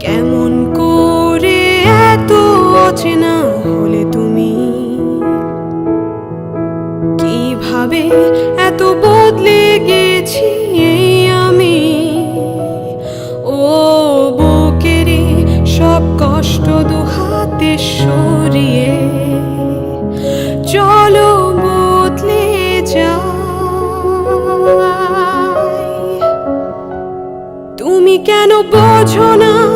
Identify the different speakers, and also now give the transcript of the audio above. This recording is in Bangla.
Speaker 1: কেমন করে এত অচেনা হলে তুমি? কীভাবে এত বদলে গেছি আমি? ও বুকেরে সব কষ্ট দুহাতে সরিয়ে চলো বদলে যাই। তুমি কেন বোঝো না